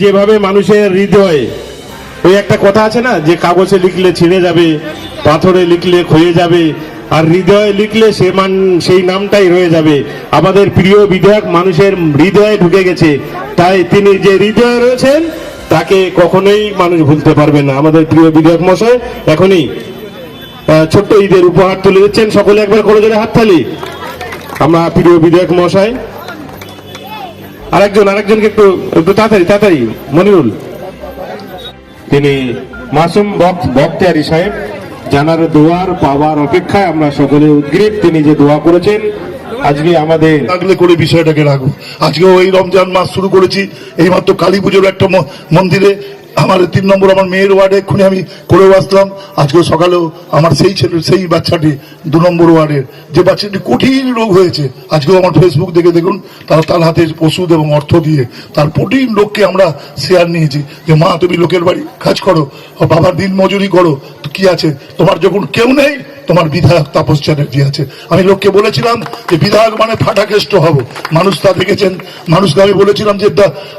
যেভাবে মানুষের হৃদয়, ওই একটা কথা আছে না, যে কাগজে লিখলে ছিঁড়ে যাবে, পাথরে লিখলে ক্ষয়ে যাবে, আর হৃদয়ে লিখলে সে মান, সেই নামটাই রয়ে যাবে। আমাদের প্রিয় বিধায়ক মানুষের হৃদয়ে ঢুকে গেছে, তাই তিনি যে হৃদয়ে রয়েছেন, তাকে কখনোই মানুষ ভুলতে পারবে না। আমাদের প্রিয় বিধায়ক মশাই, এখনই ছোট্ট ঈদের উপহার তুলে দিচ্ছেন। সকলে একবার করে জোরে হাততালি। আমরা প্রিয় বিধায়ক মশাই আরেকজন আরেকজনকে একটু একটু তাড়াতাড়ি তাড়াতাড়ি মনিরুল। তিনি মাসুম বক্স বক্তিয়ারি সাহেব জানার দোয়ার পাওয়ার অপেক্ষায় আমরা সকলে উদ্গ্রীব। তিনি যে দোয়া করেছেন আজকে আমাদের রাখলে করে বিষয়টাকে রাখব আজকে ওই রমজান মাস শুরু করেছি। এইমাত্র কালী পুজোর একটা মন্দিরে আমার তিন নম্বর, আমার মেয়ের ওয়ার্ডে এক্ষুনি আমি করেও আসলাম। আজকে সকালেও আমার সেই ছেলে সেই বাচ্চাটি দু নম্বর ওয়ার্ডের। যে বাচ্চাটি কঠিন রোগ হয়েছে, আজকেও আমার ফেসবুক দেখে দেখুন, তারা তার হাতে ওষুধ এবং অর্থ দিয়ে তার কঠিন লোককে আমরা শেয়ার নিয়েছি। যে মা, তুমি লোকের বাড়ি কাজ করো, বাবার দিন মজুরি করো, কি আছে? তোমার যখন কেউ নেই তোমার বিধায়ক তাপস চ্যাটার্জি আছে। আমি লোককে বলেছিলাম যে বিধায়ক মানে ফাটাকেষ্ট হব। মানুষ তা দেখেছেন। মানুষকে আমি বলেছিলাম যে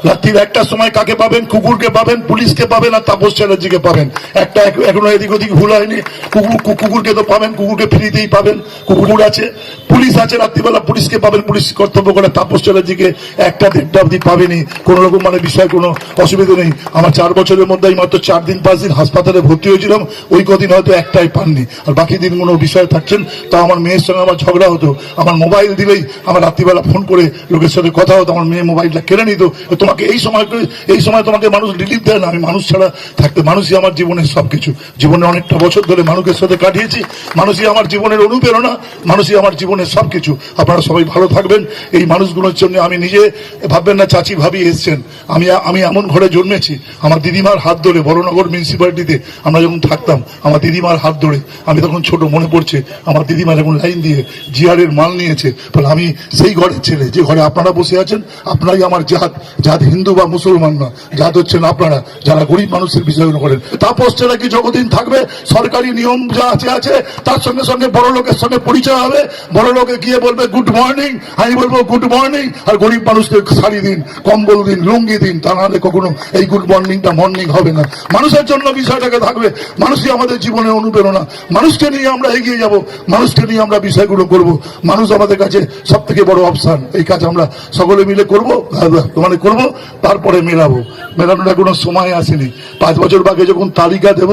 রাত্রির একটার সময় কাকে পাবেন? কুকুরকে পাবেন? পুলিশকে পাবেন? আর তাপস চ্যাটার্জিকে পাবেন। একটা এখনও এদিক ওদিক ভুল হয়নি। কুকুর কুকুরকে তো পাবেন। কুকুরকে ফ্রিতেই পাবেন। কুকুর আছে। পুলিশ আছে। রাত্রিবেলা পুলিশকে পাবেন। পুলিশ কর্তব্য করে তাপস চ্যাটার্জিকে একটা দেড়টা অব্দি পাবেনি। কোনো রকম মানে বিষয় কোনো অসুবিধা নেই। আমার চার বছরের মধ্যে মাত্র চার দিন, পাঁচ দিন হাসপাতালে ভর্তি হয়েছিলাম। ওই কদিন হয়তো একটাই পাননি। আর বাকি দিন কোনো বিষয় থাকছেন, তা আমার মেয়ের সঙ্গে আমার ঝগড়া হতো। আমার মোবাইল দিলেই আমার রাত্রিবেলা ফোন করে লোকের সাথে কথা হতো, আমার মেয়ে মোবাইলটা কেড়ে নিত। তোমাকে এই সময় এই সময় তোমাকে মানুষ রিলিফ দেয় না, আমি মানুষ ছাড়া থাকতে মানুষই আমার জীবনের সবকিছু। জীবনে অনেকটা বছর ধরে মানুষের সাথে কাটিয়েছি, মানুষই আমার জীবনের অনুপ্রেরণা, মানুষই আমার জীবনের সবকিছু। আপনারা সবাই ভালো থাকবেন। এই মানুষগুলোর জন্য আমি নিজে ভাববেন না, চাচি, ভাবি এসছেন। আমি আমি এমন ঘরে জন্মেছি, আমার দিদিমার হাত ধরে বড়নগর মিউনিসিপ্যালিটিতে আমরা যখন থাকতাম, আমার দিদিমার হাত ধরে, আমি তখন ছোট মনে পড়ছে, আমার দিদিমা যখন লাইন দিয়ে জিয়ারের মাল নিয়েছে ফলে আমি সেই ঘরের ছেলে, যে ঘরে আপনারা বসে আছেন, আপনারাই আমার জাত। জাত হিন্দু বা মুসলমান না, জাত হচ্ছেন আপনারা, যারা গরিব মানুষের বিষয়গুলো করেন। তাপস ছাড়া কি যতদিন থাকবে, সরকারি নিয়ম যা আছে আছে, তার সঙ্গে সঙ্গে বড় লোকের সঙ্গে পরিচয় হবে। বড় লোকে গিয়ে বলবে গুড মর্নিং আমি বলব গুড মর্নিং আর গরিব মানুষকে শাড়ি দিন, কম্বল দিন, লুঙ্গি দিন, তা নাহলে কখনো এই গুড মর্নিংটা মর্নিং হবে না। মানুষের জন্য বিষয়টাকে থাকবে। মানুষই আমাদের জীবনে অনুপ্রেরণা। মানুষকে নিয়ে আমরা এগিয়ে যাব। মানুষকে নিয়ে আমরা বিষয়গুলো করব। মানুষ আমাদের কাছে সব থেকে বড় অপশান। এই কাজ আমরা সকলে মিলে করব মানে করব, তারপরে মেলাবো। মেলানোর কোনো সময় আসেনি। পাঁচ বছর বাগে যখন তালিকা দেব,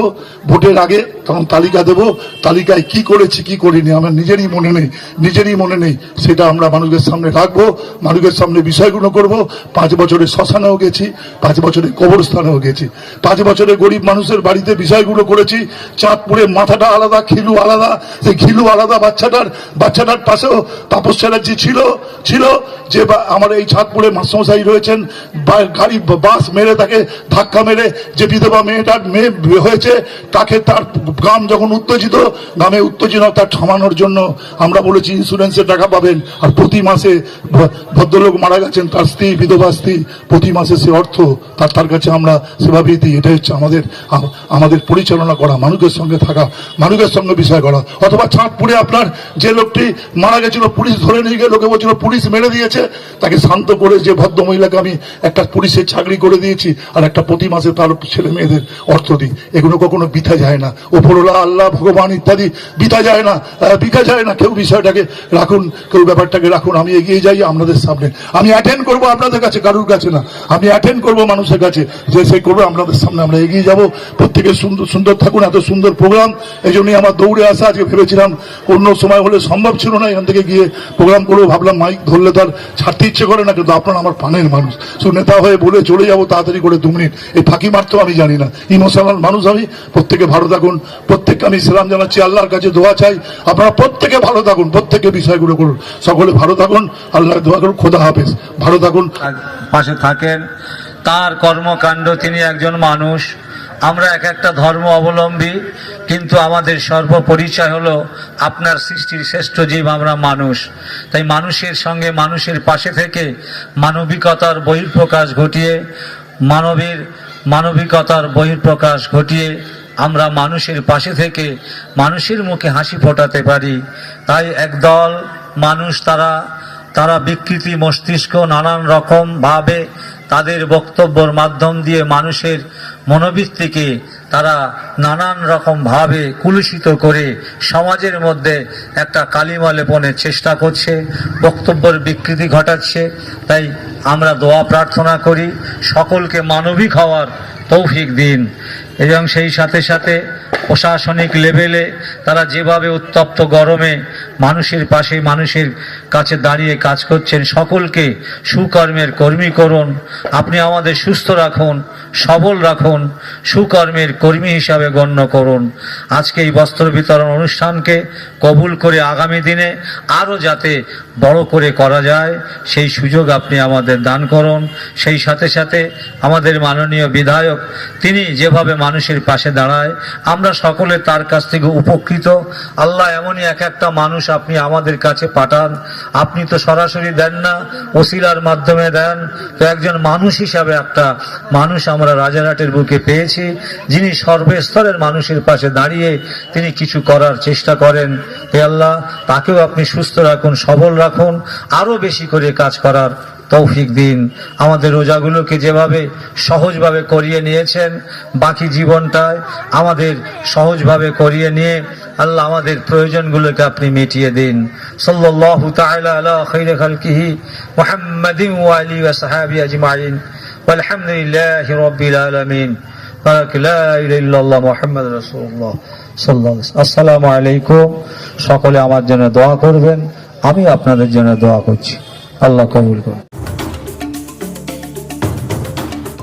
ভোটের আগে তখন তালিকা দেব, তালিকায় কি করেছি, কি করিনি, আমার নিজেরই মনে নেই, নিজেরই মনে নেই। সেটা আমরা মানুষের সামনে রাখব, মানুষের সামনে বিষয়গুলো করব। পাঁচ বছরে শ্মশানেও গেছি, পাঁচ বছরে কবরস্থানেও গেছি। পাঁচ বছরে গরিব মানুষের বাড়িতে বিষয়গুলো করেছি, চাঁদপুরে মাথাটা আলাদা, খিলু আলাদা। সেই খিলু আলাদা বাচ্চাটার বাচ্চাটার পাশেও তাপস চ্যাটার্জি ছিল ছিল, যে আমার এই চাঁদপুরে মাসমশাই রয়েছেন গাড়ি, বাস মেরে তাকে ধাক্কা মেরে যে বিধবা মেয়েটার মেয়ে হয়েছে, তাকে তার গ্রাম যখন উত্তেজিত, গ্রামে উত্তেজনতা থামানোর জন্য আমরা বলেছি ইন্স্যুরেন্সের টাকা পাবেন, আর প্রতি মাসে ভদ্রলোক মারা গেছেন, তার স্ত্রী, বিধবা স্ত্রী, প্রতি মাসে সে অর্থ তার তার কাছে আমরা সেভাবেই দিই, এটাই হচ্ছে আমাদের আমাদের পরিচালনা করা, মানুষের সঙ্গে থাকা, মানুষের সঙ্গে বিষয় করা। অথবা চাঁদপুরে আপনার যে লোকটি মারা গেছিল, পুলিশ ধরে নিয়ে গিয়ে লোকে বলছিল, পুলিশ মেরে দিয়েছে। তাকে শান্ত করে যে ভদ্র মহিলাকে আমি একটা পুলিশের চাকরি করে দিয়েছি আর একটা প্রতি মাসে তার ছেলে মেয়েদের অর্থ দিই। এগুলো কখনো বিথা যায় না। ওপরওয়ালা, আল্লাহ, ভগবান ইত্যাদি বিথা যায় না বিথা যায় না। কেউ বিষয়টাকে রাখুন, কেউ ব্যাপারটাকে রাখুন, আমি এগিয়ে যাই আপনাদের সামনে। আমি অ্যাটেন্ড করব আপনাদের কাছে, কারুর কাছে না। আমি অ্যাটেন্ড করব মানুষের কাছে। যে সে করবে, আপনাদের সামনে আমরা এগিয়ে যাব। প্রত্যেকে সুন্দর সুন্দর থাকুন, এত সুন্দর প্রোগ্রাম এই আমার দৌড়ে আসা আজকে ভেবেছিলাম অন্য সময় হলে সম্ভব ছিল না, এখান থেকে গিয়ে প্রোগ্রাম করব, ভাবলাম মাইক ধরলে তার ছাড়তে ইচ্ছে করে না, কিন্তু আপনার আমার পানের মানুষ। শুধু নেতা হয়ে বলে চলে যাব তাড়াতাড়ি করে দু মিনিট। এই ফাঁকি মারতেও আমি জানি না। ইমোশনাল মানুষ আমি। প্রত্যেকে ভালো থাকুন, প্রত্যেককে আমি সালাম জানাচ্ছি, আল্লাহর কাছে দোয়া চাই। আপনারা প্রত্যেকে ভালো থাকুন, প্রত্যেকে বিষয়গুলো করুন। সকলে ভালো থাকুন, আল্লাহর দোয়া করুন, খোদা হাফেজ। ভালো থাকুন। পাশে থাকেন, তার কর্মকাণ্ড, তিনি একজন মানুষ। আমরা এক একটা ধর্ম অবলম্বী, কিন্তু আমাদের সর্বপরিচয় হলো আপনার সৃষ্টির শ্রেষ্ঠ জীব আমরা মানুষ। তাই মানুষের সঙ্গে মানুষের পাশে থেকে মানবিকতার বহিঃপ্রকাশ ঘটিয়ে, মানবীর মানবিকতার বহিঃপ্রকাশ ঘটিয়ে আমরা মানুষের পাশে থেকে মানুষের মুখে হাসি ফোটাতে পারি। তাই একদল মানুষ তারা তারা বিকৃতি মস্তিষ্ক নানান রকমভাবে তাদের বক্তব্যর মাধ্যম দিয়ে মানুষের মনোবৃত্তিকে তারা নানান রকম ভাবে কুলুষিত করে সমাজের মধ্যে একটা কালিমা লেপনের চেষ্টা করছে, বক্তব্যের বিকৃতি ঘটাচ্ছে। তাই আমরা দোয়া প্রার্থনা করি, সকলকে মানবিক হওয়ার তৌফিক দিন। এবং সেই সাথে সাথে প্রশাসনিক লেভেলে তারা যেভাবে উত্তপ্ত গরমে মানুষের পাশে মানুষের কাছে দাঁড়িয়ে কাজ করছেন, সকলকে সুকর্মের কর্মী করুন, আপনি আমাদের সুস্থ রাখুন, সবল রাখুন, সুকর্মের কর্মী হিসাবে গণ্য করুন। আজকে এই বস্ত্র বিতরণ অনুষ্ঠানকে কবুল করে আগামী দিনে আরও যাতে বড় করে করা যায়, সেই সুযোগ আপনি আমাদের দান করুন। সেই সাথে সাথে আমাদের মাননীয় বিধায়ক, তিনি যেভাবে মানুষের পাশে দাঁড়ায়, আমরা সকলে তার কাছ থেকে উপকৃত। আল্লাহ এমনই এক একটা মানুষ আপনি আমাদের কাছে পাঠান। আপনি তো সরাসরি দেন না, ওসিলার মাধ্যমে দেন। তো একজন মানুষ হিসাবে একটা মানুষ আমরা রাজারহাটের বুকে পেয়েছি, যিনি সর্বস্তরের মানুষের পাশে দাঁড়িয়ে তিনি কিছু করার চেষ্টা করেন। হে আল্লাহ, তাকেও আপনি সুস্থ রাখুন, সবল রাখুন, আরও বেশি করে কাজ করার তৌফিক দিন। আমাদের রোজাগুলোকে যেভাবে সহজভাবে করিয়ে নিয়েছেন, বাকি জীবনটায় আমাদের সহজভাবে করিয়ে নিয়ে আল্লাহ আমাদের প্রয়োজনগুলোকে আপনি মিটিয়ে দিন। সাল্লাল্লাহু আসসালামু আলাইকুম। সকলে আমার জন্য দোয়া করবেন, আমি আপনাদের জন্য দোয়া করছি। আল্লাহ কবুল করুন।